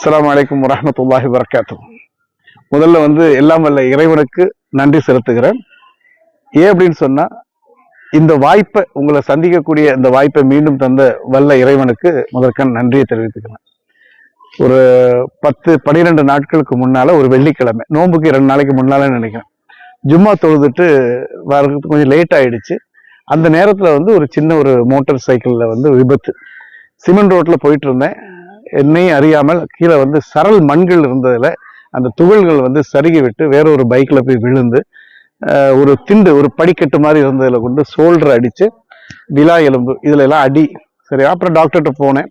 அஸ்லாம் அலைக்கும் வரமத்துல்லாஹி வரகாத்து முதல்ல வந்து எல்லாம் வல்ல இறைவனுக்கு நன்றி செலுத்துகிறேன். ஏன் அப்படின்னு சொன்னால் இந்த வாய்ப்பை உங்களை சந்திக்கக்கூடிய இந்த வாய்ப்பை மீண்டும் தந்த வல்ல இறைவனுக்கு முதற்கண் நன்றியை தெரிவித்துக்கிறேன். ஒரு பத்து பன்னிரெண்டு நாட்களுக்கு முன்னால் ஒரு வெள்ளிக்கிழமை நோன்புக்கு ரெண்டு நாளைக்கு முன்னால் நினைக்கிறேன். ஜும்மா தொழுதுட்டு வர்றதுக்கு கொஞ்சம் லேட் ஆயிடுச்சு. அந்த நேரத்தில் வந்து ஒரு சின்ன ஒரு மோட்டார் சைக்கிளில் வந்து விபத்து. சிமெண்ட் ரோட்டில் போயிட்டு இருந்தேன். என்னையும் அறியாமல் கீழே வந்து சரல் மண்கள் இருந்ததில் அந்த துகள்கள் வந்து சருகி விட்டு வேற ஒரு பைக்கில் போய் விழுந்து ஒரு திண்டு ஒரு படிக்கட்டு மாதிரி இருந்ததில் கொண்டு சோல்டர் அடித்து விலா எலும்பு இதில் எல்லாம் அடி. சரி அப்புறம் டாக்டர்கிட்ட போனேன்.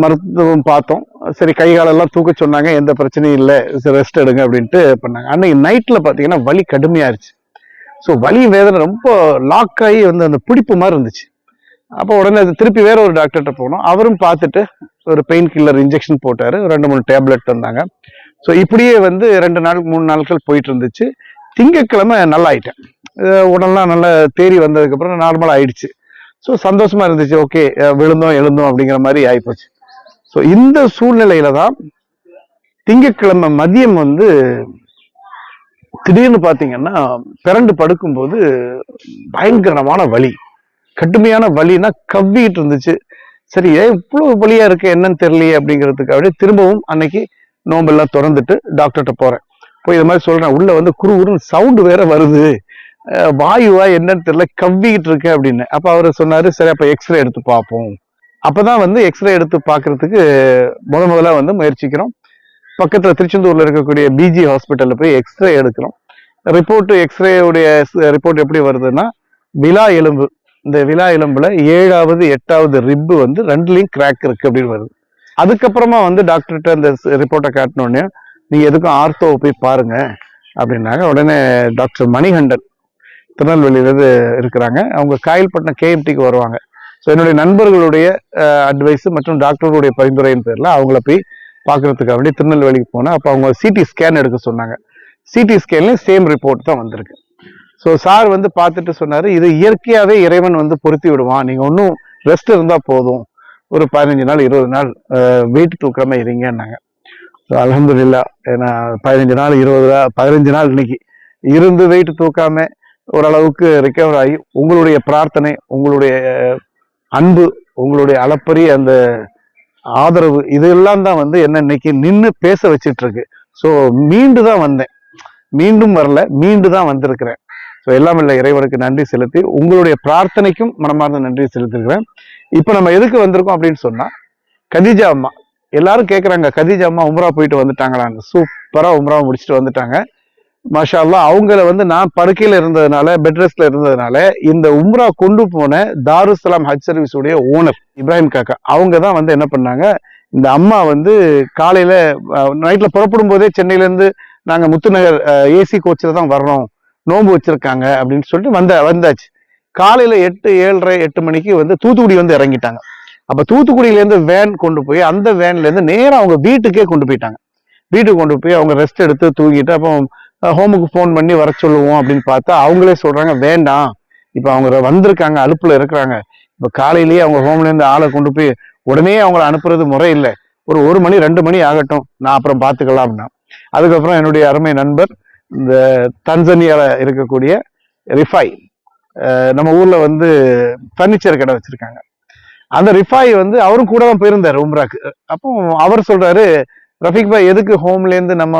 மருத்துவம் பார்த்தோம். சரி கை காலெல்லாம் தூக்க சொன்னாங்க. எந்த பிரச்சனையும் இல்லை. ரெஸ்ட் எடுங்க அப்படின்ட்டு பண்ணாங்க. அன்னைக்கு நைட்டில் பார்த்தீங்கன்னா வலி கடுமையாயிருச்சு. ஸோ வலி வேதனை ரொம்ப லாக் ஆகி வந்து அந்த பிடிப்பு மாதிரி இருந்துச்சு. அப்போ உடனே அது திருப்பி வேற ஒரு டாக்டர்கிட்ட போனோம் அவரும் பார்த்துட்டு ஒரு பெயின் கில்லர் இன்ஜெக்ஷன் போட்டார். ரெண்டு மூணு டேப்லெட் தந்தாங்க. ஸோ இப்படியே வந்து ரெண்டு நாள் மூணு நாட்கள் போயிட்டு இருந்துச்சு. திங்கட்கிழமை நல்லா ஆயிட்டேன். உடல்லாம் நல்லா தேறி வந்ததுக்கப்புறம் நார்மலாக ஆயிடுச்சு. ஸோ சந்தோஷமா இருந்துச்சு. ஓகே விழுந்தோம் எழுந்தோம் அப்படிங்கிற மாதிரி ஆயிப்போச்சு. ஸோ இந்த சூழ்நிலையில தான் திங்கக்கிழமை மதியம் வந்து திடீர்னு பார்த்தீங்கன்னா பிறண்டு படுக்கும்போது பயங்கரமான வலி. கடுமையான வலினா கவ்விட்டு இருந்துச்சு. சரி ஏன் இவ்வளவு வலியா இருக்கு? என்னன்னு தெரியலையே அப்படிங்கிறதுக்காக திரும்பவும் அன்னைக்கு நோம்பெல்லாம் திறந்துட்டு டாக்டர்கிட்ட போறேன். போய் இது மாதிரி சொல்றேன். உள்ள வந்து குருகுருன்னு சவுண்டு வேற வருது. வாயுவா என்னன்னு தெரியல. கவ்விக்கிட்டு இருக்கு அப்படின்னு. அப்ப அவர் சொன்னாரு சரி அப்ப எக்ஸ்ரே எடுத்து பார்ப்போம். அப்பதான் வந்து எக்ஸ்ரே எடுத்து பார்க்கிறதுக்கு முத முதலாக வந்து முயற்சிக்கிறோம். பக்கத்துல திருச்செந்தூர்ல இருக்கக்கூடிய பிஜி ஹாஸ்பிட்டல்ல போய் எக்ஸ்ரே எடுக்கிறோம். ரிப்போர்ட் எக்ஸ்ரேவுடைய ரிப்போர்ட் எப்படி வருதுன்னா விழா எலும்பு. இந்த விழா எலும்புல ஏழாவது எட்டாவது ரிப்பு வந்து ரெண்டுலயும் கிராக் இருக்கு அப்படின்னு வருது. அதுக்கப்புறமா வந்து டாக்டர்கிட்ட அந்த ரிப்போர்ட்டை காட்டினோடனே நீங்கள் எதுக்கும் ஆர்த்தோவை போய் பாருங்க அப்படின்னாங்க. உடனே டாக்டர் மணிகண்டன் திருநெல்வேலியிலேருந்து இருக்கிறாங்க. அவங்க காயல்பட்டினம் கேஎம்டிக்கு வருவாங்க. ஸோ என்னுடைய நண்பர்களுடைய அட்வைஸ் மற்றும் டாக்டர்களுடைய பரிந்துரையின் பேரில் அவங்கள போய் பார்க்கறதுக்காக வேண்டி திருநெல்வேலிக்கு போனேன். அப்போ அவங்க சிடி ஸ்கேன் எடுக்க சொன்னாங்க. சிடி ஸ்கேன்லேயும் சேம் ரிப்போர்ட் தான் வந்திருக்கு. ஸோ சார் வந்து பார்த்துட்டு சொன்னார் இது இயற்கையாகவே இறைவன் வந்து பொருத்தி விடுவான். நீங்கள் ஒன்றும் ரெஸ்ட் இருந்தால் போதும். ஒரு பதினஞ்சு நாள் இருபது நாள் வெயிட் தூக்காமல் இருங்கன்னாங்க. ஸோ அலமதுல்லா ஏன்னா பதினஞ்சு நாள் இருபது நாள் பதினஞ்சு நாள் இன்னைக்கு இருந்து வெயிட் தூக்காம ஓரளவுக்கு ரிக்கவர் ஆகி உங்களுடைய பிரார்த்தனை உங்களுடைய அன்பு உங்களுடைய அளப்பரிய அந்த ஆதரவு இதெல்லாம் தான் வந்து என்ன இன்னைக்கு நின்று பேச வச்சிட்டு இருக்கு ஸோ மீண்டு தான் வந்தேன். மீண்டும் வரல மீண்டு தான் வந்திருக்கிறேன். ஸோ எல்லாம் இல்லை. இறைவனுக்கு நன்றி செலுத்தி உங்களுடைய பிரார்த்தனைக்கும் மனமார்ந்த நன்றி செலுத்திருக்கிறேன். இப்போ நம்ம எதுக்கு வந்திருக்கோம் அப்படின்னு சொன்னால் கதீஜா அம்மா. எல்லாரும் கேட்குறாங்க கதீஜா அம்மா உம்ரா போயிட்டு வந்துட்டாங்களாங்க. சூப்பராக உம்ராவை முடிச்சுட்டு வந்துட்டாங்க. மாஷா அவங்கள வந்து நான் படுக்கையில் இருந்ததுனால பெட் ரெஸ்ட்ல இருந்ததுனால இந்த உம்ரா கொண்டு போன தாருசலாம் ஹஜ் சர்வீஸ் உடைய ஓனர் இப்ராஹிம் காக்கா அவங்க தான் வந்து என்ன பண்ணாங்க இந்த அம்மா வந்து காலையில நைட்ல புறப்படும் போதே சென்னையிலேருந்து நாங்கள் முத்துநகர் ஏசி கோச்சில் தான் வர்றோம். நோன்பு வச்சிருக்காங்க அப்படின்னு சொல்லிட்டு வந்த வந்தாச்சு. காலையில எட்டு ஏழரை எட்டு மணிக்கு வந்து தூத்துக்குடி வந்து இறங்கிட்டாங்க. அப்ப தூத்துக்குடியிலேருந்து வேன் கொண்டு போய் அந்த வேன்லேருந்து நேரம் அவங்க வீட்டுக்கே கொண்டு போயிட்டாங்க. வீட்டுக்கு கொண்டு போய் அவங்க ரெஸ்ட் எடுத்து தூங்கிட்டு அப்போ ஹோமுக்கு ஃபோன் பண்ணி வர சொல்லுவோம் அப்படின்னு பார்த்தா அவங்களே சொல்றாங்க வேண்டாம். இப்போ அவங்க வந்திருக்காங்க அலுப்புல இருக்கிறாங்க. இப்போ காலையிலேயே அவங்க ஹோம்லேருந்து ஆளை கொண்டு போய் உடனே அவங்கள அனுப்புறது முறை இல்லை. ஒரு ஒரு மணி ரெண்டு மணி ஆகட்டும். நான் அப்புறம் பார்த்துக்கலாம் அப்படின்னா. அதுக்கப்புறம் என்னுடைய அருமை நண்பர் இந்த தன்சனியால இருக்கக்கூடிய ரிஃபை நம்ம ஊர்ல வந்து ஃபர்னிச்சர் கடை வச்சிருக்காங்க. அந்த ரிஃபாய் வந்து அவரும் கூட தான் போயிருந்தார் உம்ராக்கு. அப்போ அவர் சொல்றாரு ரஃபிக் பாய் எதுக்கு ஹோம்லேருந்து நம்ம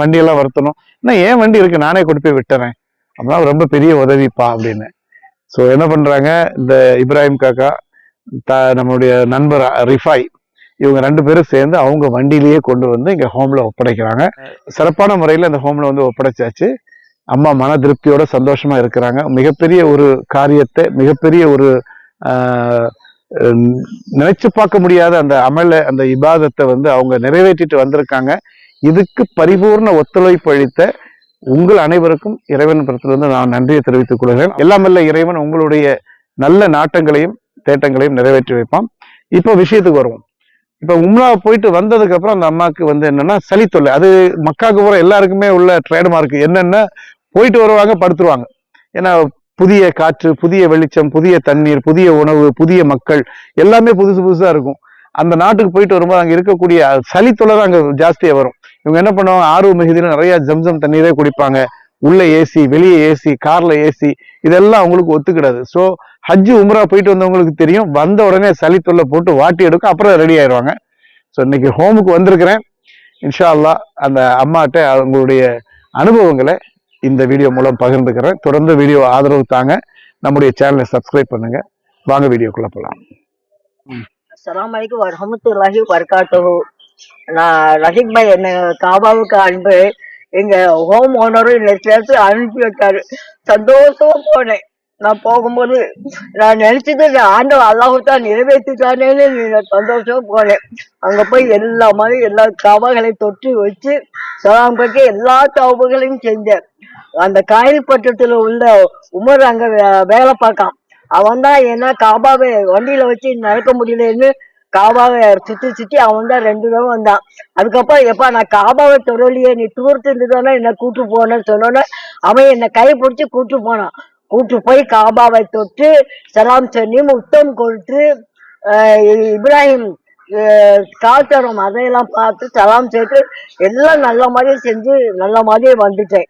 வண்டியெல்லாம் வருத்தணும்? நான் ஏன் வண்டி இருக்கு? நானே கொண்டு போய் விட்டுறேன். அப்படின்னா ரொம்ப பெரிய உதவிப்பா அப்படின்னு. ஸோ என்ன பண்றாங்க இந்த இப்ராஹிம் காக்கா த நம்மளுடைய நண்பர் ரிஃபாய் இவங்க ரெண்டு பேரும் சேர்ந்து அவங்க வண்டியிலேயே கொண்டு வந்து இங்க ஹோம்ல ஒப்படைக்கிறாங்க. சிறப்பான முறையில் அந்த ஹோம்ல வந்து ஒப்படைச்சாச்சு. அம்மா மன திருப்தியோட சந்தோஷமா இருக்கிறாங்க. மிகப்பெரிய ஒரு காரியத்தை மிகப்பெரிய ஒரு நினைச்சு பார்க்க முடியாத அந்த அமல அந்த இபாதத்தை வந்து அவங்க நிறைவேற்றிட்டு வந்திருக்காங்க. இதுக்கு பரிபூர்ண ஒத்துழைப்பு அளித்த உங்கள் அனைவருக்கும் இறைவன் புறத்திலிருந்து நான் நன்றியை தெரிவித்துக் கொள்கிறேன். எல்லாமல்ல இறைவன் உங்களுடைய நல்ல நாட்டங்களையும் தேட்டங்களையும் நிறைவேற்றி வைப்பான். இப்போ விஷயத்துக்கு வருவோம். இப்ப உம்ரா போயிட்டு வந்ததுக்கு அப்புறம் அந்த அம்மாவுக்கு வந்து என்னன்னா சளி தொல்லை. அது மக்காவுக்கு போற எல்லாருக்குமே உள்ள ட்ரேட்மார்க் என்னன்னா போயிட்டு வருவாங்க படுத்துருவாங்க. ஏன்னா புதிய காற்று புதிய வெளிச்சம் புதிய தண்ணீர் புதிய உணவு புதிய மக்கள் எல்லாமே புதுசு புதுசா இருக்கும். அந்த நாட்டுக்கு போயிட்டு வரும்போது அங்கே இருக்கக்கூடிய சளி தொல்லை தான் அங்கே ஜாஸ்தியாக வரும். இவங்க என்ன பண்ணுவாங்க ஆர்வ மிகுதியில் நிறைய ஜம்சம் தண்ணீரே குடிப்பாங்க. உள்ள ஏசி வெளியே ஏசி கார்ல ஏசி இதெல்லாம் அவங்களுக்கு ஒத்துக்கிடாது. ஸோ ஹஜ்ஜு உம்ரா போயிட்டு வந்தவங்களுக்கு தெரியும். வந்த உடனே சளி தொல்லை போட்டு வாட்டி எடுக்கும் அப்புறம் ரெடி ஆயிடுவாங்க ஸோ இன்னைக்கு ஹோமுக்கு வந்திருக்கிறேன். இன்ஷா அல்லாஹ் அந்த அம்மாட்ட அவங்களுடைய அனுபவங்களை இந்த வீடியோ மூலம் பகிர்ந்துக்கிறேன். தொடர்ந்து வீடியோ ஆதரவு தாங்க. நம்முடைய சேனலை சப்ஸ்கிரைப் பண்ணுங்க. வாங்க வீடியோக்குள்ள போலாம். அஸ்ஸலாமு அலைக்கும் வரஹமத்துல்லாஹி வபரகாத்துஹு. நான் ரஹீக் பாய் என்ன காபாவுக்கு அனுப்பி எங்க ஹோம் ஓனரும் என்னை சேர்த்து அனுப்பி வச்சாரு சந்தோஷமா போனேன். நான் போகும்போது நான் நினைச்சது நான் ஆண்டவன் அல்லாஹு தான் நிறைவேற்றிட்டானேன்னு நான் சந்தோஷமா போனேன். அங்க போய் எல்லா மாதிரி எல்லா காபாகளையும் தொட்டு வச்சு சலாம் கட்டி எல்லா தவப்புகளையும் செஞ்சேன். அந்த காயல் பட்டத்துல உள்ள உமர் அங்க வேலை பார்க்கான். அவன் தான் என்ன காபாவை வண்டியில வச்சு நடக்க முடியலன்னு காபாவை சுத்தி சுத்தி அவன் தான் ரெண்டு தடவை வந்தான். அதுக்கப்புறம் எப்பா நான் காபாவை தொடரலையே நீ டூருக்கு இருந்துதானே என்ன கூட்டு போனேன்னு சொன்னோன்னே அவன் என்னை கை பிடிச்சி கூட்டு போனான். கூட்டு போய் காபாவை தொட்டு சலாம் சொல்லி முத்தம் கொடுத்து இப்ராஹிம் காத்தரம் அதையெல்லாம் பார்த்து சலாம் சேர்த்து எல்லாம் நல்ல மாதிரியே செஞ்சு நல்ல மாதிரியே வந்துட்டேன்.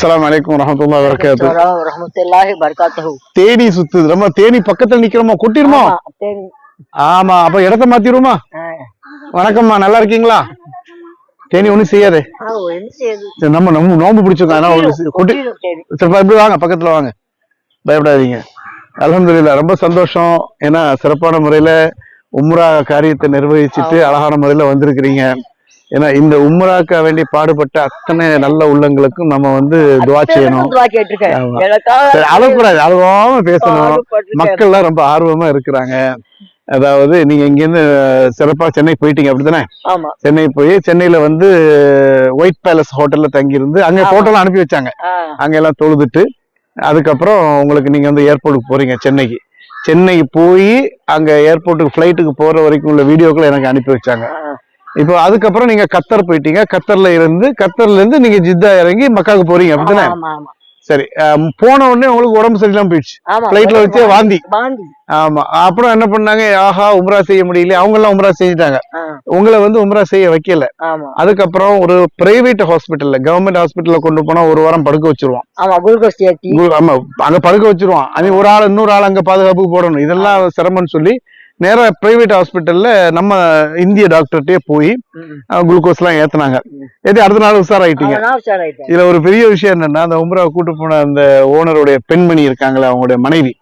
வரஹ்மத்துல்லாஹி வபரகாத்துஹு ரஹமத்துல்லாஹி பர்காத்தஹு தேனி சுத்துது நம்ம தேனி பக்கத்துல நிக்கிறோமா? கொட்டிருமா ஆமா, அப்ப இடத்த மாத்திருமா. வணக்கம்மா நல்லா இருக்கீங்களா? தேனி ஒண்ணும் செய்யாது? சரி, நம்ம நம்ம நோம்பு பிடிச்சிருக்கோம். அதனால கொட்டி இப்படி வாங்க பக்கத்துல வாங்க. பயப்படாதீங்க. அல்ஹம்துலில்லாஹ் ரொம்ப சந்தோஷம். ஏன்னா சிறப்பான முறையில உம்ரா காரியத்தை நிர்வகிச்சுட்டு அழகான முறையில வந்திருக்கிறீங்க. ஏன்னா இந்த உம்ராக்கா வேண்டி பாடுபட்ட அத்தனை நல்ல உள்ளங்களுக்கும் நம்ம வந்து துவா செய்யணும். துவா கேட்டிருக்கேன். ஆமா. எனக்காக சரி, அழக்கூடாது அழுவாம பேசணும். பாடுபட்டிருக்கேன். மக்கள்லாம் ரொம்ப ஆர்வமா இருக்கிறாங்க. அதாவது நீங்க இங்க இருந்து சிறப்பா சென்னை போயிட்டீங்க அப்படித்தானே? சென்னை போய் சென்னையில வந்து ஒயிட் பேலஸ் ஹோட்டல்ல தங்கி இருந்து அங்க. போட்டோலாம் அனுப்பி வச்சாங்க. அங்க எல்லாம் தொழுதுட்டு அதுக்கப்புறம் உங்களுக்கு நீங்க வந்து ஏர்போர்ட்டுக்கு போறீங்க சென்னைக்கு. சென்னைக்கு போய் அங்க ஏர்போர்ட்டுக்கு ஃபிளைட்டுக்கு போற வரைக்கும் உள்ள வீடியோக்களை எனக்கு அனுப்பி வச்சாங்க. இப்போ அதுக்கப்புறம் நீங்க கத்தர் போயிட்டீங்க. கத்தர்ல இருந்து கத்தர்ல இருந்து நீங்க ஜித்தா இறங்கி மக்காவுக்கு போறீங்க அப்படித்தானே? சரி போன உடனே உங்களுக்கு உடம்பு சரியில்லாம போயிடுச்சு. ஆமா. ஃபிளைட்ல வச்சே வாந்தி. ஆமா அப்புறம் என்ன பண்ணாங்க? ஆஹா உம்ரா செய்ய முடியல. அவங்க எல்லாம் உம்ரா செஞ்சுட்டாங்க. உங்களை வந்து உம்ரா செய்ய வைக்கல. அதுக்கப்புறம் ஒரு பிரைவேட் ஹாஸ்பிட்டல்ல கவர்மெண்ட் ஹாஸ்பிட்டல்ல கொண்டு போனா ஒரு வாரம் படுக்க வச்சிருவான் ஆமா, அங்க படுக்க வச்சிருவான் அது ஒரு ஆள் இன்னொரு ஆள் அங்க பாதுகாப்புக்கு போடணும். இதெல்லாம் சிரமம்னு சொல்லி நேரா பிரைவேட் ஹாஸ்பிட்டல்ல நம்ம இந்திய டாக்டர்கிட்டயே போய் ம். குளுக்கோஸ் எல்லாம் ஏத்துனாங்க. ஏத்தி அடுத்த நாள் உஷாராயிட்டீங்க. இதுல ஒரு பெரிய விஷயம் என்னன்னா அந்த உம்ரா கூட்டு போன அந்த ஓனருடைய பெண்மணி இருக்காங்களே அவங்களுடைய மனைவி.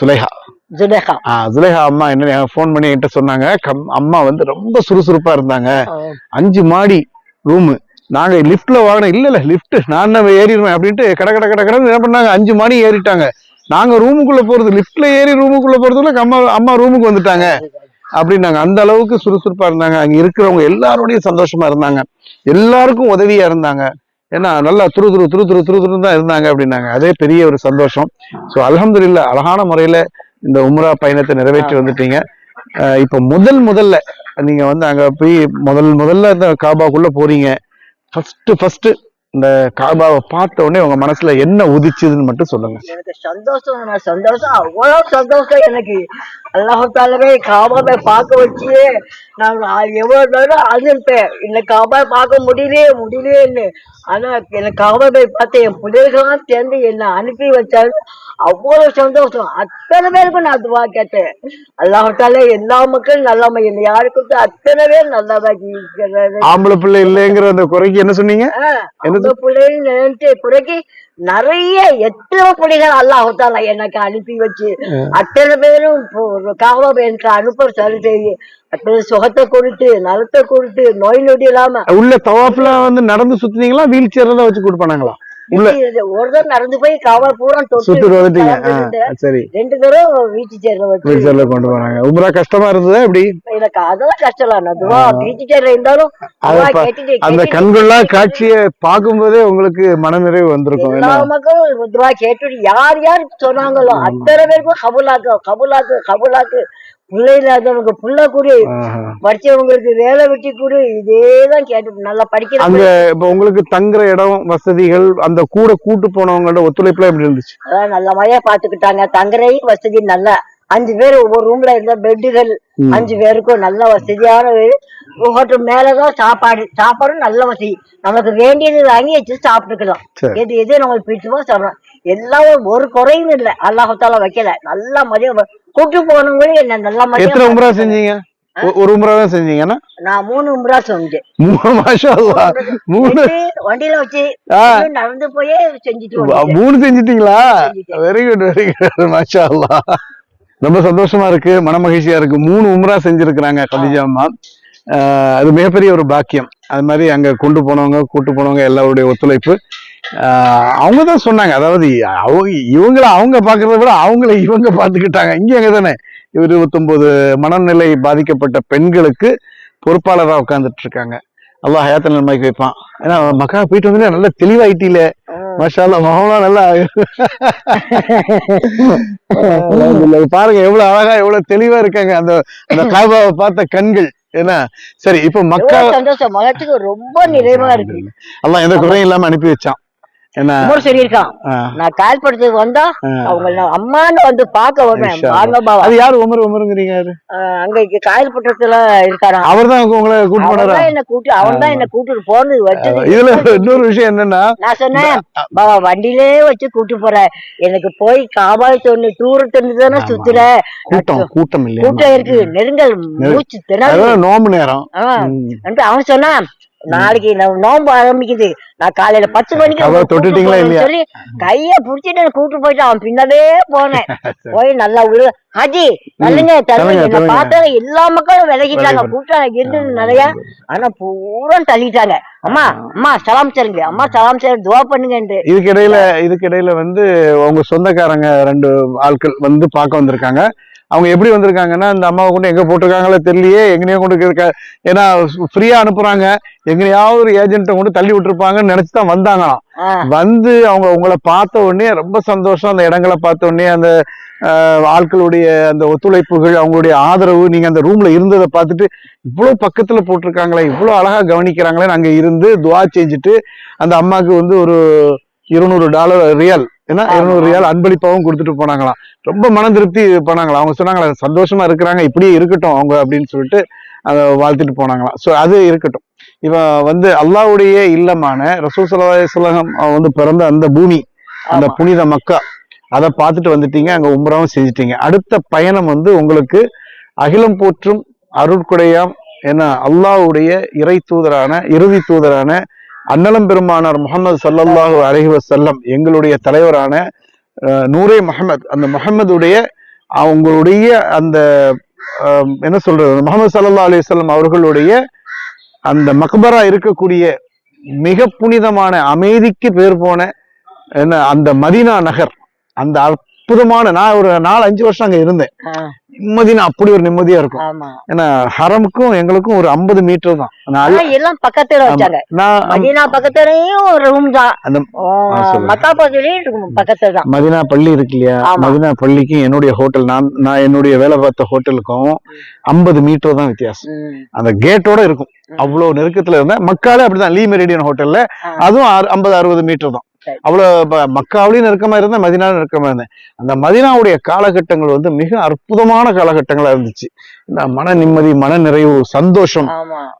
சுலேஹா. ஜுலேஹா. ஆ சுலேஹா அம்மா என்ன ஃபோன் பண்ணி என்கிட்ட சொன்னாங்க. கம்- அம்மா வந்து ரொம்ப சுறுசுறுப்பா இருந்தாங்க. அஞ்சு மாடி ரூமு நாங்க லிஃப்ட்ல வாங்கினோம். இல்ல இல்ல லிஃப்ட் நான் ஏறிடுவேன் அப்படின்ட்டு கட கட கட கடன்னு என்ன பண்ணாங்க? அஞ்சு மாடி ஏறிட்டாங்க. நாங்க ரூமுக்குள்ள போறது லிப்ட்ல ஏறி ரூமுக்குள்ள போறதுல அம்மா அம்மா ரூமுக்கு வந்துட்டாங்க. அப்படின்னாங்க. அந்த அளவுக்கு சுறுசுறுப்பா இருந்தாங்க. அங்க இருக்கிறவங்க எல்லாரோடையும் சந்தோஷமா இருந்தாங்க. எல்லாருக்கும் உதவியா இருந்தாங்க. ஏன்னா நல்லா துரு துரு துரு துரு துரு துரு தான் இருந்தாங்க அப்படின்னாங்க. அதே பெரிய ஒரு சந்தோஷம். ஸோ அல்ஹம்துலில்லா அழகான முறையில இந்த உம்ரா பயணத்தை நிறைவேற்றி வந்துட்டீங்க. இப்போ இப்ப முதல் முதல்ல நீங்க வந்து அங்க போய் முதல் முதல்ல இந்த காபாக்குள்ள போறீங்க. ஃபர்ஸ்ட் ஃபர்ஸ்ட் இந்த காபாவை பார்த்த உடனே உங்க மனசுல என்ன உதிச்சதுன்னு மட்டும் சொல்லுங்க. எனக்கு சந்தோஷம் சந்தோஷம். அவ்வளவு சந்தோஷம் எனக்கு. அல்லாஹாலவே காபாவை பார்க்க வச்சு நான் எவ்வளவு நேரம் அழுப்பேன் இந்த காபாவை பார்க்க முடியலையே முடியலையேன்னு. ஆனா எனக்கு காபாவை பார்த்து என் பிள்ளைகளாம் சேர்ந்து என்னை அனுப்பி வச்சாரு அவ்வளவு சந்தோஷம். அத்தனை பேருக்கும் நான் துவா கேட்டேன். அல்லாஹால எல்லா மக்களும் நல்லா என்னை யாருக்கும் அத்தனை பேர் நல்லா ஜீவிக்கிறாரு ஆம்பளை பிள்ளை இல்லைங்கிற அந்த குறைக்கு என்ன சொன்னீங்க? அந்த பிள்ளைன்னு நினைச்சு பிறகு நிறைய எத்தனை பிள்ளைகள் அல்லாஹால எனக்கு அனுப்பி வச்சு அத்தனை பேரும் காவா எனக்கு அனுப்ப சரி செய்து அத்தனை சுகத்தை கொடுத்து நலத்தை கொடுத்து நோய் நொடி இல்லாம உள்ள தவாப்ல வந்து நடந்து சுத்துனீங்களா? வீல் சேர்ல வச்சு கொடுப்பானாங்களா? உள்ள ஒரு தடவை நடந்து போய் காவா பூரா தொட்டு சுத்துட்டு வந்துட்டீங்க கலந்து ஆ, சரி. ரெண்டு தடவை வீச்சு சேர்ல வச்சு வீல் சேர்ல கொண்டு போனாங்க. உம்ரா கஷ்டமா இருந்ததா எப்படி? எனக்கு அதெல்லாம் கஷ்டம் இல்ல. நான் துவா வீச்சு சேர்ல இருந்தாலும் அந்த கண்கொள்ளா காட்சியை பார்க்கும்போதே உங்களுக்கு மனநிறைவு வந்திருக்கும். எல்லா என்ன மக்களும் துவா கேட்டுட்டு யார் யார் சொன்னாங்களோ அத்தனை பேருக்கும் கபுலாக்கு கபுலாக்கு கபுலாக்கு. பிள்ளை இல்லாதவனுக்கு புள்ள குடி. படிச்சவங்களுக்கு வேலை வெட்டி கொடு இதேதான் கேட்டு நல்லா அங்க படிக்கிற இப்ப உங்களுக்கு தங்குற இடம் வசதிகள் அந்த கூட கூட்டு போனவங்களோட ஒத்துழைப்புல எப்படி இருந்துச்சு? அதான் நல்ல மாதிரியா பாத்துக்கிட்டாங்க. தங்குறையும் வசதி நல்ல. அஞ்சு பேர் ஒவ்வொரு ரூம்ல இருந்த பெட்டுகள். அஞ்சு பேருக்கும் நல்ல வசதியான ஹோட்டல் மேலதான் சாப்பாடு. சாப்பாடும் நல்ல வசதி. நமக்கு வேண்டியது வாங்கி வச்சு சாப்பிட்டுக்கலாம். எது எது நம்மளுக்கு பிடிச்சமோ சாப்பிடலாம். எல்லாம் ஒரு குறையும் இல்லை. அல்லாஹால வைக்கல. நல்லா மதியம் கூட்டு போனவங்களும் என்ன நல்லா எத்தனை உம்ரா செஞ்சீங்க? ஒரு உம்ரா தான் செஞ்சீங்கன்னா நான் மூணு உம்ரா செஞ்சேன். மூணு மாஷா. மூணு வண்டியில வச்சு நடந்து போயே செஞ்சுட்டு. மூணு செஞ்சிட்டீங்களா. வெரி குட் வெரி குட் மாஷா. ரொம்ப சந்தோஷமா இருக்கு மன மகிழ்ச்சியா இருக்கு. மூணு உம்ரா செஞ்சிருக்கிறாங்க கதிஜா அம்மா. அது மிகப்பெரிய ஒரு பாக்கியம். அது மாதிரி அங்க கொண்டு போனவங்க கூட்டு போனவங்க எல்லாருடைய ஒத்துழைப்பு. அவங்க தான் சொன்னாங்க. அதாவது அவங்க இவங்கள அவங்க பாக்குறத விட அவங்கள இவங்க பாத்துக்கிட்டாங்க இங்க அங்க தானே. இருபத்தொன்பது மனநிலை பாதிக்கப்பட்ட பெண்களுக்கு பொறுப்பாளராக உட்கார்ந்துட்டு இருக்காங்க அல்லாஹ் ஹயாத்த நன்மைக்கு வைப்பான் ஏன்னா மக்கா போயிட்டு வந்து நல்ல தெளிவாயிட்டில ம். மாஷா அல்லாஹ் முகம்லாம் நல்லா. பாருங்க எவ்வளவு அழகா எவ்வளவு தெளிவா இருக்காங்க. அந்த அந்த காபாவை பார்த்த கண்கள். என்ன சரி இப்ப மக்கா சந்தோஷம். மகத்துக்கு ரொம்ப நிறைவா இருக்கு. எல்லாம் எந்த குறையும் இல்லாம அனுப்பி வச்சான். உமர் சொல்லியிருக்கான். நான் கால் படுத்ததுக்கு வந்தா. அவங்க அம்மான்னு வந்து பார்க்க வருவேன். அது யாரு? உமர் உமருங்கிறீங்க அங்க காயல் பட்டத்துல இருக்காராம். அவர் தான் உங்களை கூட்டு போனாரா? என்ன கூட்டு அவன் தான் என்ன கூட்டிட்டு போனது வச்சது. இதுல இன்னொரு விஷயம் என்னன்னா நான் சொன்னேன் பாபா வண்டியிலே வச்சு கூட்டு போற. எனக்கு போய் காபாய் சொன்னு தூரத்துல தானே. சுத்துற. கூட்டம் கூட்டம் இருக்கு. நெருங்கல் மூச்சு திணறு அதான் நோம்பு நேரம். அவன் சொன்னான் நாளைக்கு நான் நோம்பு ஆரம்பிக்குது. நான் காலையில பத்து மணிக்கு தொட்டுட்டீங்களா இல்லையா? சொல்லி கைய புடிச்சிட்டு கூட்டு போயிட்டு அவன் பின்னாலே போனேன். போய் நல்லா உள்ள ஹாஜி நல்லங்க சொல்லுங்க, தருங்க என்ன சொல்லுங்க. பார்த்தா எல்லா மக்களும் விலகிட்டாங்க. விலகி கூட்டம் இருந்தது நிறைய. ஆனா பூரா தள்ளிட்டாங்க. அம்மா அம்மா சலாம் சரிங்க அம்மா சலாம் சரி துவா பண்ணுங்கன்ட்டு இடையில இதுக்கு இடையில வந்து உங்க சொந்தக்காரங்க ரெண்டு ஆட்கள் வந்து பார்க்க வந்திருக்காங்க. அவங்க எப்படி வந்திருக்காங்கன்னா இந்த அம்மாவை கொண்டு எங்க போட்டிருக்காங்களோ தெரியலையே எங்கனையோ கொண்டு இருக்க ஏன்னா ஃப்ரீயா அனுப்புறாங்க. எங்கனையாவது ஒரு ஏஜென்ட்டை கொண்டு தள்ளி விட்டுருப்பாங்கன்னு நினைச்சு தான் வந்தாங்களாம் வந்து அவங்க உங்களை பார்த்த உடனே ரொம்ப சந்தோஷம் அந்த இடங்களை பார்த்த உடனே அந்த ஆட்களுடைய அந்த ஒத்துழைப்புகள் அவங்களுடைய ஆதரவு நீங்க அந்த ரூம்ல இருந்ததை பார்த்துட்டு இவ்வளவு பக்கத்துல போட்டிருக்காங்களே இவ்வளவு அழகா கவனிக்கிறாங்களே அங்க இருந்து துவா செஞ்சுட்டு அந்த அம்மாக்கு வந்து ஒரு இருநூறு டாலர் ரியால் ஏன்னா. இருநூறு ரியால் அன்பளிப்பாவும் கொடுத்துட்டு போனாங்களாம். ரொம்ப மன திருப்தி பண்ணாங்களாம். அவங்க சொன்னாங்களா சந்தோஷமா இருக்கிறாங்க இப்படியே இருக்கட்டும் அவங்க அப்படின்னு சொல்லிட்டு அதை வாழ்த்துட்டு போனாங்களாம். சோ அது இருக்கட்டும். இவன் வந்து அல்லாஹ்வுடைய இல்லமான ரசூல் வஸல்லம் வந்து பிறந்த அந்த பூமி அந்த. புனித மக்கா அதை பார்த்துட்டு வந்துட்டீங்க அங்க உம்ராவும் செஞ்சுட்டீங்க. அடுத்த பயணம் வந்து உங்களுக்கு அகிலம் போற்றும் அருட்குடையாம் என அல்லாஹ்வுடைய இறை தூதரான இறுதி தூதரான அன்னலம் பெருமானார் முகமது சல்லல்லாஹு அலஹி வசல்லம் எங்களுடைய தலைவரான நூரே முகமது அந்த முகமதுடைய அவங்களுடைய அந்த என்ன சொல்றது முகமது சல்லா அலி வல்லம் அவர்களுடைய அந்த மக்பரா இருக்கக்கூடிய மிக புனிதமான அமைதிக்கு பேர் போன என்ன அந்த மதீனா நகர். அந்த அற்புதமான நான் ஒரு நாலு அஞ்சு வருஷம் அங்க இருந்தேன். நிம்மதினா அப்படி ஒரு நிம்மதியா இருக்கும். ஏன்னா ஹரமுக்கும் எங்களுக்கும் ஒரு ஐம்பது மீட்டர் தான். எல்லாம் பக்கத்துல வச்சாங்க. மதீனா பக்கத்துலயும் ஒரு ரூம் தான். அந்த பக்கத்துல தான். மதினா பள்ளி இருக்கு இல்லையா. மதினா பள்ளிக்கும் என்னுடைய ஹோட்டல் நான் நான் என்னுடைய வேலை பார்த்த ஹோட்டலுக்கும் ஐம்பது மீட்டர் தான் வித்தியாசம். அந்த கேட்டோட இருக்கும். அவ்வளவு நெருக்கத்துல இருந்தேன். மக்காலே அப்படிதான் லீ மெரிடியன் ஹோட்டல்ல. அதுவும் ஐம்பது அறுபது மீட்டர் தான். ப- மக்காவிலையும் நெருக்கமா இருந்தேன் மதினாவிலும் நெருக்கமா இருந்தேன். அந்த மதினாவுடைய காலகட்டங்கள் வந்து மிக அற்புதமான காலகட்டங்களா இருந்துச்சு. இந்த மன நிம்மதி மன நிறைவு சந்தோஷம்.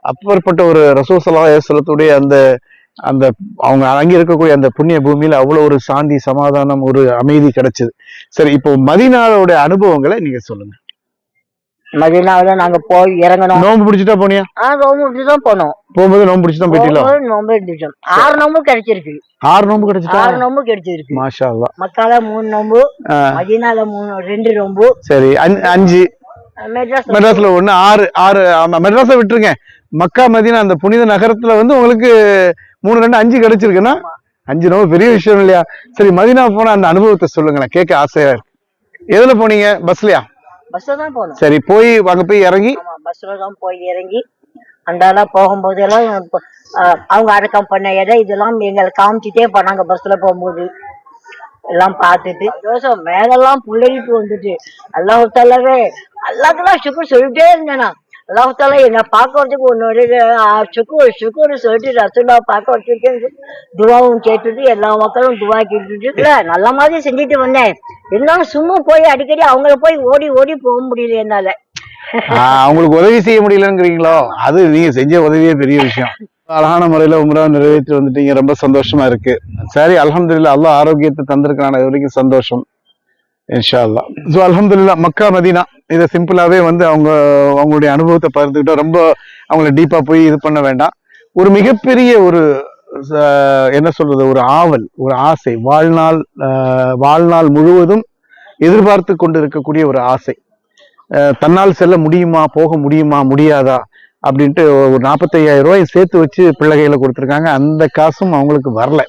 அப்பேற்பட்ட ஒரு அலைஹி வஸல்லத்துடைய அந்த அந்த அவங்க அங்க இருக்கக்கூடிய அந்த புண்ணிய பூமியில அவ்வளவு ஒரு சாந்தி சமாதானம் ஒரு அமைதி கிடைச்சது. சரி இப்போ மதினாவோட அனுபவங்களை நீங்க சொல்லுங்க. மதினாவில நாங்க போய் இறங்கணும். நோன்பு பிடிச்சிட்டா போனியா? ஆ நோம்பு தான் போனோம். போகும்போது நோன்பு பிடிச்சி தான் போயிட்டீங்களா? நோம்பு இருந்துச்சோம் ஆறு நோம்பு கிடைச்சிருக்கு. ஆறு நோன்பு கிடைச்சிட்டா? ஆறு நோம்பு கிடைச்சிருக்கு. மாஷா அல்லாஹ் மக்கால மூணு நோம்பு மதினால மூணு ரெண்டு நோம்பு. சரி அஞ்- அஞ்சு. மெட்ராஸ் மெட்ராஸ்ல ஒண்ணு ஆறு ஆறு ஆமா மெட்ராஸை விட்டுருங்க. மக்கா மதீனா அந்த புனித நகரத்துல வந்து உங்களுக்கு மூணு ரெண்டு அஞ்சு கிடைச்சிருக்குன்னா? அஞ்சு நோம்பு பெரிய விஷயம் இல்லையா? சரி மதீனா போன அந்த அனுபவத்தை சொல்லுங்களேன். கேட்க ஆசையா இருக்கு. எதுல போனீங்க? பஸ்லயா? பஸ்ல தான் போனோம். சரி போய் அங்க போய் இறங்கி? ஆமா பஸ்ல தான் போய் இறங்கி அந்தால போகும்போது எல்லாம் அவங்க அடக்கம் பண்ண இடம் இதெல்லாம் எங்களுக்கு காமிச்சிட்டே போனாங்க பஸ்ல போகும்போது. எல்லாம் பார்த்துட்டு சந்தோஷம் மேலெல்லாம் புள்ளைகிட்டு வந்துட்டு அல்லாஹ் தல்லவே அல்லாஹ்க்கெல்லாம் சுக்குர் சொல்லிட்டே இருந்தேன்? நான். அல்லாஹால என்னை பார்க்க வரதுக்கு ஒன்று சுக்குர் சுக்குர் சொல்லிட்டு ரசுல்லா பார்க்க வச்சிருக்கேன்னு துவாவும் கேட்டுட்டு எல்லா மக்களும் துவா கேட்டுட்டு நல்ல மாதிரி செஞ்சுட்டு வந்தேன். இருந்தாலும் சும்மா போய் அடிக்கடி அவங்கள போய் ஓடி ஓடி போக முடியல என்னால. அவங்களுக்கு உதவி செய்ய முடியலங்கிறீங்களோ? அது நீங்க செஞ்ச உதவியே பெரிய விஷயம். அழகான முறையில உம்ரா நிறைவேற்றி வந்துட்டீங்க. ரொம்ப சந்தோஷமா இருக்கு. சரி அல்ஹம்துலில்லாஹ் அல்லாஹ் ஆரோக்கியத்தை தந்திருக்கிறான. இது வரைக்கும் சந்தோஷம். இன்ஷா ஸோ அலமதுல்லா மக்கா மதீனா இதை சிம்பிளாகவே வந்து அவங்க அவங்களுடைய அனுபவத்தை பகிர்ந்துக்கிட்டோம் ரொம்ப அவங்கள டீப்பாக போய் இது பண்ண வேண்டாம். ஒரு மிகப்பெரிய ஒரு என்ன சொல்றது ஒரு ஆவல் ஒரு ஆசை வாழ்நாள் வாழ்நாள் முழுவதும் எதிர்பார்த்து கொண்டு இருக்கக்கூடிய ஒரு ஆசை. தன்னால் செல்ல முடியுமா போக முடியுமா முடியாதா அப்படின்ட்டு ஒரு நாற்பத்தையாயிரம் ரூபாய் சேர்த்து வச்சு பிள்ளைகையில கொடுத்துருக்காங்க. அந்த காசும் அவங்களுக்கு வரல.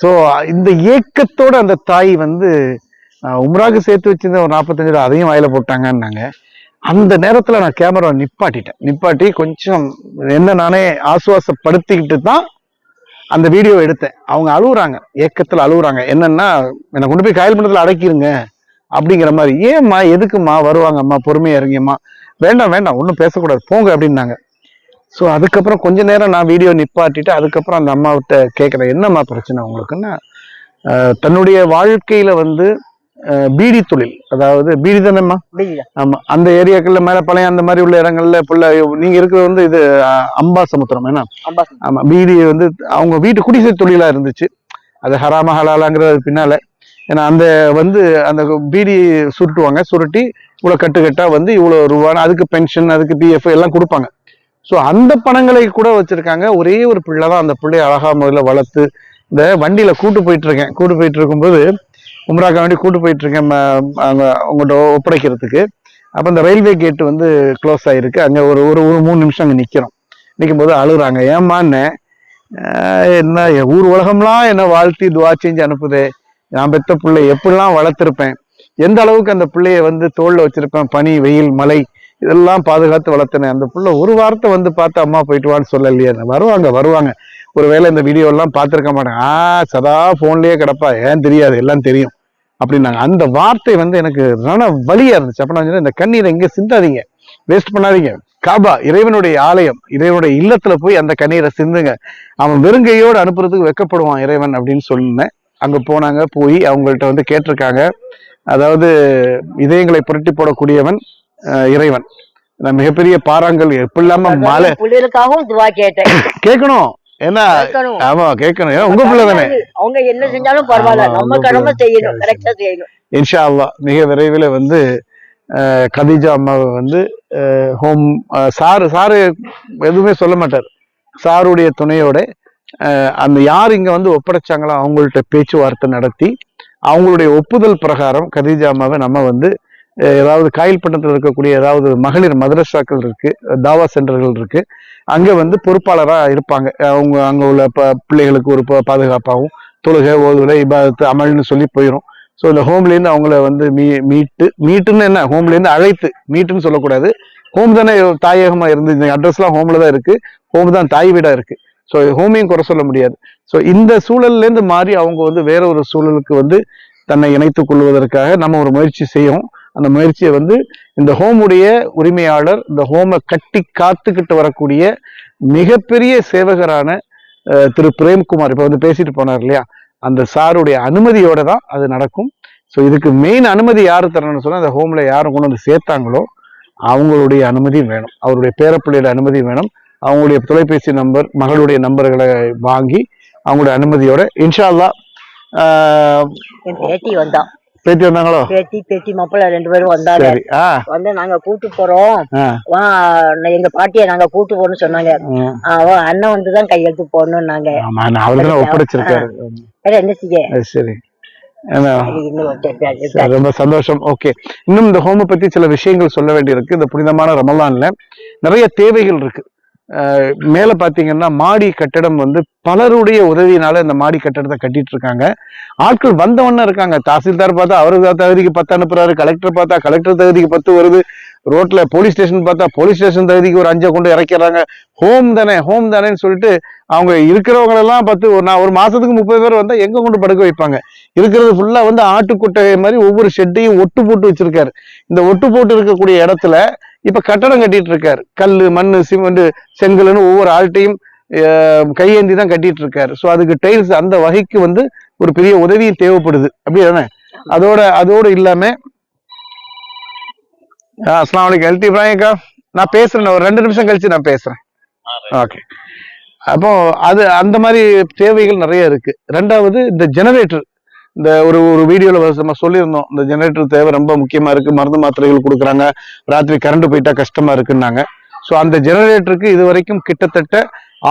ஸோ இந்த ஏக்கத்தோட அந்த தாய் வந்து உம்ராக்கு சேர்த்து வச்சிருந்த ஒரு நாற்பத்தஞ்சு ரூபா அதையும் வாயில போட்டாங்கன்னாங்க. அந்த நேரத்துல நான் கேமரா நிப்பாட்டிட்டேன். நிப்பாட்டி கொஞ்சம் என்ன நானே ஆசுவாசப்படுத்திக்கிட்டு தான் அந்த வீடியோ எடுத்தேன். அவங்க அழுகுறாங்க ஏக்கத்துல அழுகுறாங்க என்னன்னா என்னை கொண்டு போய் காயல் மண்டலத்தில் அடக்கிருங்க. அப்படிங்கிற மாதிரி. ஏம்மா எதுக்குமா வருவாங்கம்மா. பொறுமையா இறங்கியம்மா வேண்டாம் வேண்டாம். ஒன்றும் பேசக்கூடாது. போங்க. அப்படின்னாங்க. ஸோ அதுக்கப்புறம் கொஞ்ச நேரம் நான் வீடியோ நிப்பாட்டிட்டு அதுக்கப்புறம் அந்த அம்மாவிட்ட கேட்குறேன் என்னம்மா பிரச்சனை உங்களுக்குன்னா? தன்னுடைய வாழ்க்கையில வந்து பீடி தொழில். அதாவது பீடி தானேம்மா? ஆமா. அந்த ஏரியாக்கள்ல மேலப்பாளையம் அந்த மாதிரி உள்ள இடங்கள்ல புள்ள நீங்க இருக்கிறது வந்து இது ஆஹ் அம்பாசமுத்திரம் என்ன? அம்பா ஆமா. பீடி வந்து அவங்க வீட்டு குடிசை தொழிலா இருந்துச்சு. அது ஹராம ஹலாலாங்கிறது பின்னால. ஏன்னா அந்த வந்து அந்த பீடி சுருட்டுவாங்க. சுருட்டி இவ்வளவு கட்டு வந்து இவ்வளவு ரூபான்னு அதுக்கு பென்ஷன் அதுக்கு பிஎஃப் எல்லாம் கொடுப்பாங்க. ஸோ அந்த பணங்களை கூட வச்சிருக்காங்க. ஒரே ஒரு பிள்ளை தான் அந்த பிள்ளைய அழகா முதல்ல வளர்த்து இந்த வண்டியில கூட்டு போயிட்டு இருக்கேன். கூட்டு போயிட்டு இருக்கும்போது உம்ராக்க வேண்டி கூட்டு போயிட்டு இருக்கேன் அங்கே உங்கள்கிட்ட ஒப்படைக்கிறதுக்கு. அப்போ இந்த ரயில்வே கேட்டு வந்து க்ளோஸ் ஆகிருக்கு அங்கே ஒரு ஒரு ஒரு மூணு நிமிஷம் அங்கே நிற்கிறோம் நிற்கும் போது அழுகுறாங்க ஏமான்னு என்ன ஊர் உலகம்லாம் என்ன வாழ்த்தி துவா செஞ்சு அனுப்புதே? நான் பெத்த பிள்ளை எப்படிலாம் வளர்த்துருப்பேன்? எந்த அளவுக்கு அந்த பிள்ளைய வந்து தோளில் வச்சிருப்பேன்? பனி வெயில் மழை இதெல்லாம் பாதுகாத்து வளர்த்தினேன். அந்த பிள்ளை ஒரு வாரத்தை வந்து பார்த்து அம்மா போயிட்டு வான்னு சொல்லலையே வருவாங்க வருவாங்க. ஒருவேளை இந்த வீடியோ எல்லாம் பார்த்துருக்க மாட்டேன். ஆ சதா ஃபோன்லேயே கிடப்பா. ஏன் தெரியாது? எல்லாம் தெரியும். அப்படின்னாங்க. அந்த வார்த்தை வந்து எனக்கு ரண வலியா இருந்துச்சு. அப்ப நான் சொன்னேன், இந்த கண்ணீரை எங்க சிந்தாதீங்க. வேஸ்ட் பண்ணாதீங்க. காபா இறைவனுடைய ஆலயம். இறைவனுடைய இல்லத்துல போய் அந்த கண்ணீரை சிந்துங்க. அவன் வெறுங்கையோடு அனுப்புறதுக்கு வெக்கப்படுவான் இறைவன் அப்படின்னு சொன்னேன். அங்க போனாங்க போய் அவங்கள்ட்ட வந்து கேட்டிருக்காங்க. அதாவது இதயங்களை புரட்டி போடக்கூடியவன் இறைவன். மிகப்பெரிய பாறாங்கல் எப்படி இல்லாம மலை பிள்ளைகளுக்காகவும் கேட்டேன். கேட்கணும். ஏன்னா. ஆமா கேட்கணும். ஏன்னா உங்க பிள்ளை தானே அவங்க என்ன செஞ்சாலும் பரவாயில்ல. நம்ம கடமை. செய்யணும். கரெக்டா செய்யணும். இன்ஷா அல்லாஹ் மிக விரைவில் வந்து கதீஜா அம்மாவை வந்து ஹோம் சாரு சாரு எதுவுமே சொல்ல மாட்டார். சாருடைய துணையோட அந்த யார் இங்க வந்து ஒப்படைச்சாங்களோ அவங்கள்ட்ட பேச்சுவார்த்தை நடத்தி அவங்களுடைய ஒப்புதல் பிரகாரம் கதீஜா அம்மாவை நம்ம வந்து ஏதாவது காயல்பட்டத்தில் இருக்கக்கூடிய ஏதாவது மகளிர் மதரசாக்கள் இருக்குது தாவா சென்டர்கள் இருக்குது அங்கே வந்து பொறுப்பாளராக இருப்பாங்க. அவங்க அங்கே உள்ள ப- பிள்ளைகளுக்கு ஒரு ப- பாதுகாப்பாகவும் தொழுகை ஓதுலை இபாதத்து அமல்னு சொல்லி போயிடும் ஸோ இந்த ஹோம்லேருந்து அவங்கள வந்து மீ மீட்டு மீட்டுன்னு என்ன? ஹோம்லேருந்து அழைத்து மீட்டுன்னு சொல்லக்கூடாது. ஹோம் தானே தாயகமாக இருந்து இந்த அட்ரஸ்லாம் ஹோமில் தான் இருக்குது ஹோம் தான் தாய் வீடாக இருக்குது ஸோ ஹோமையும் குறை சொல்ல முடியாது. ஸோ இந்த சூழல்லேருந்து மாறி அவங்க வந்து வேற ஒரு சூழலுக்கு வந்து தன்னை இணைத்துக் கொள்வதற்காக நம்ம ஒரு முயற்சி செய்யும் அந்த முயற்சியை வந்து இந்த ஹோமுடைய உரிமையாளர் இந்த ஹோமை கட்டி காத்துக்கிட்டு வரக்கூடிய மிகப்பெரிய சேவகரான திரு பிரேம்குமார் இப்போ வந்து பேசிட்டு போனார் இல்லையா? அந்த சாருடைய அனுமதியோட தான் அது நடக்கும். ஸோ இதுக்கு மெயின் அனுமதி யார் தரணும்னு சொன்னால் அந்த ஹோமில் யாரும் கொண்டு வந்து சேர்த்தாங்களோ அவங்களுடைய அனுமதி வேணும். அவருடைய பேரப்பிள்ளையோட அனுமதி வேணும். அவங்களுடைய தொலைபேசி நம்பர் மகளுடைய நம்பர்களை வாங்கி அவங்களுடைய அனுமதியோட இன்ஷால்லா வந்தா. பேத்தி வந்தாங்களோ? பேத்தி பேத்தி மாப்பிள்ள ரெண்டு பேரும் வந்தாங்க. வந்து நாங்க கூட்டு போறோம். எங்க பாட்டிய நாங்க கூட்டு போறோம்னு சொன்னாங்க. அவன் அண்ணன் வந்துதான் கையெழுத்து ஒப்படைச்சிருக்காரு. வேற என்ன செய்ய ரொம்ப சந்தோஷம். ஓகே. இன்னும் இந்த ஹோமை பத்தி சில விஷயங்கள் சொல்ல வேண்டியிருக்கு. இந்த புனிதமான ரமலான்ல நிறைய தேவைகள் இருக்கு. மேல பாத்தீங்கன்னா மாடி கட்டடம் வந்து பலருடைய உதவியினால இந்த மாடி கட்டடத்தை கட்டிட்டு இருக்காங்க. ஆட்கள் வந்தவொன்னே இருக்காங்க. தாசில்தார் பார்த்தா அவருக்கு தகுதிக்கு பத்து அனுப்புறாரு. கலெக்டர் பார்த்தா கலெக்டர் தகுதிக்கு பத்து வருது. ரோட்ல போலீஸ் ஸ்டேஷன் பார்த்தா போலீஸ் ஸ்டேஷன் தகுதிக்கு ஒரு அஞ்சை கொண்டு இறக்கிறாங்க ஹோம் தானே ஹோம் தானேன்னு சொல்லிட்டு அவங்க இருக்கிறவங்களெல்லாம் பார்த்து ஒரு நான் ஒரு மாசத்துக்கு முப்பது பேர் வந்தா எங்க கொண்டு படுக்க வைப்பாங்க? இருக்கிறது ஃபுல்லா வந்து ஆட்டுக்குட்டை மாதிரி ஒவ்வொரு ஷெட்டையும் ஒட்டு போட்டு வச்சிருக்காரு. இந்த ஒட்டு போட்டு இருக்கக்கூடிய இடத்துல இப்ப கட்டடம் கட்டிட்டு இருக்காரு கல்லு மண்ணு சிமெண்ட் செங்கல்னு ஒவ்வொரு ஆள்கிட்டையும் கையேந்தி தான் கட்டிட்டு இருக்காரு ஸோ அதுக்கு டைல்ஸ் அந்த வகைக்கு வந்து ஒரு பெரிய உதவியும் தேவைப்படுது. அப்படி தானே அதோட அதோட இல்லாம அஸ்லாம் வலைக்கம் எல்டி இப்ராஹிம்க்கா நான் பேசுறேன். ஒரு ரெண்டு நிமிஷம் கழிச்சு நான் பேசுறேன். ஓகே அப்போ அது அந்த மாதிரி தேவைகள் நிறைய இருக்கு. ரெண்டாவது இந்த ஜெனரேட்டர் இந்த ஒரு ஒரு வீடியோவில் நம்ம சொல்லியிருந்தோம் இந்த ஜெனரேட்டர் தேவை ரொம்ப முக்கியமாக இருக்குது மருந்து மாத்திரைகள் கொடுக்குறாங்க ராத்திரி கரண்ட் போயிட்டா கஷ்டமாக இருக்குன்னாங்க. ஸோ அந்த ஜெனரேட்டருக்கு இது வரைக்கும் கிட்டத்தட்ட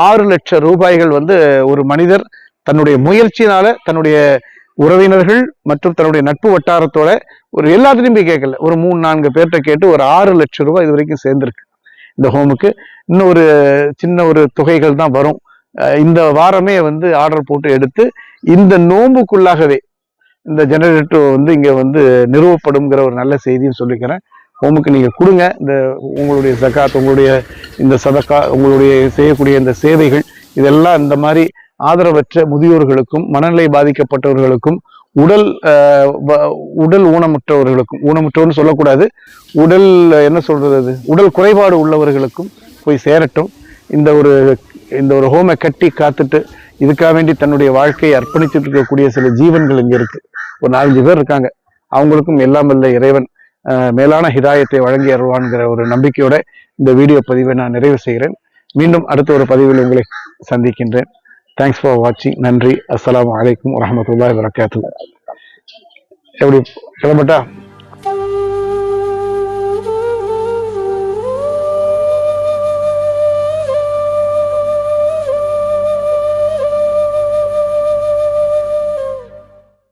ஆறு லட்சம் ரூபாய்கள் வந்து ஒரு மனிதர் தன்னுடைய முயற்சியினால தன்னுடைய உறவினர்கள் மற்றும் தன்னுடைய நட்பு வட்டாரத்தோட ஒரு எல்லாத்துலயும் போய் கேட்கல. ஒரு மூணு நான்கு பேர்கிட்ட கேட்டு ஒரு ஆறு லட்சம் ரூபாய் இது வரைக்கும் சேர்ந்துருக்கு. இந்த ஹோமுக்கு இன்னும் ஒரு சின்ன ஒரு தொகைகள் தான் வரும். இந்த வாரமே வந்து ஆர்டர் போட்டு எடுத்து இந்த நோம்புக்குள்ளாகவே இந்த ஜெனரேட்டர் வந்து இங்கே வந்து நிறுவப்படும்ங்கிற ஒரு நல்ல செய்தியும் சொல்லிக்கிறேன். ஹோமுக்கு நீங்கள் கொடுங்க. இந்த உங்களுடைய ஜகாத் உங்களுடைய இந்த சதக்கா உங்களுடைய செய்யக்கூடிய இந்த சேவைகள் இதெல்லாம் இந்த மாதிரி ஆதரவற்ற முதியோர்களுக்கும் மனநிலை பாதிக்கப்பட்டவர்களுக்கும் உடல் வ- உடல் ஊனமுற்றவர்களுக்கும் ஊனமுற்றவர்னு சொல்லக்கூடாது உடல் என்ன சொல்கிறது அது? உடல் குறைபாடு உள்ளவர்களுக்கும் போய் சேரட்டும். இந்த ஒரு இந்த ஒரு ஹோமை கட்டி காத்துட்டு இதுக்காக வேண்டி தன்னுடைய வாழ்க்கையை அர்ப்பணிச்சுட்டு இருக்கக்கூடிய சில ஜீவன்கள் இங்கே இருக்குது ஒரு நாலஞ்சு பேர் இருக்காங்க. அவங்களுக்கும் எல்லாம் வல்ல இறைவன் அஹ், மேலான ஹிதாயத்தை வழங்கி அருள்வான்கிற ஒரு நம்பிக்கையோட இந்த வீடியோ பதிவை நான் நிறைவு செய்கிறேன். மீண்டும் அடுத்த ஒரு பதிவில் உங்களை சந்திக்கின்றேன். தேங்க்ஸ் ஃபார் வாட்சிங் நன்றி. அஸ்லாம் அலைக்கும் வரஹ்மத்துல்லாஹி வரகாத்து எப்படி கிளம்பட்டா?